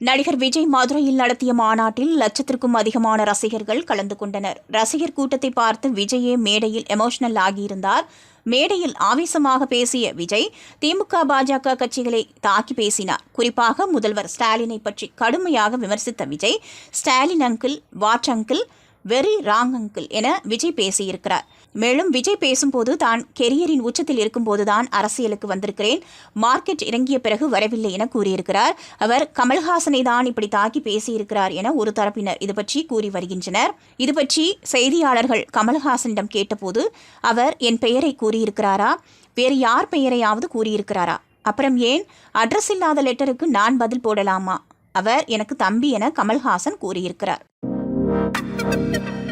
நடிகர் விஜய் மதுரையில் நடத்திய மாநாட்டில் லட்சத்திற்கும் அதிகமான ரசிகர்கள் கலந்து கொண்டனர். ரசிகர் கூட்டத்தை பார்த்து விஜயே மேடையில் எமோஷனல் ஆகியிருந்தார். மேடையில் ஆவேசமாக பேசிய விஜய் திமுக பாஜக கட்சிகளை தாக்கி பேசினார். குறிப்பாக முதல்வர் ஸ்டாலினை பற்றி கடுமையாக விமர்சித்த Vijay Stalin uncle what uncle very wrong uncle என விஜய் பேசியிருக்கிறார். மேலும் விஜய் பேசும்போது தான் கெரியரின் உச்சத்தில் இருக்கும்போதுதான் அரசியலுக்கு வந்திருக்கிறேன். மார்க்கெட் இறங்கிய பிறகு வரவில்லை என கூறியிருக்கிறார். அவர் கமல்ஹாசனை தான் இப்படி தாக்கி பேசியிருக்கிறார் என ஒரு தரப்பினர் இது பற்றி கூறி வருகின்றனர். இது பற்றி செய்தியாளர்கள் கமல்ஹாசனிடம் கேட்டபோது அவர் என் பெயரை கூறியிருக்கிறாரா? வேறு யார் பெயரையாவது கூறியிருக்கிறாரா? அப்புறம் ஏன்? அட்ரஸ் இல்லாத லெட்டருக்கு நான் பதில் போடலாமா? அவர் எனக்கு தம்பி என கமல்ஹாசன் கூறியிருக்கிறார். thank you.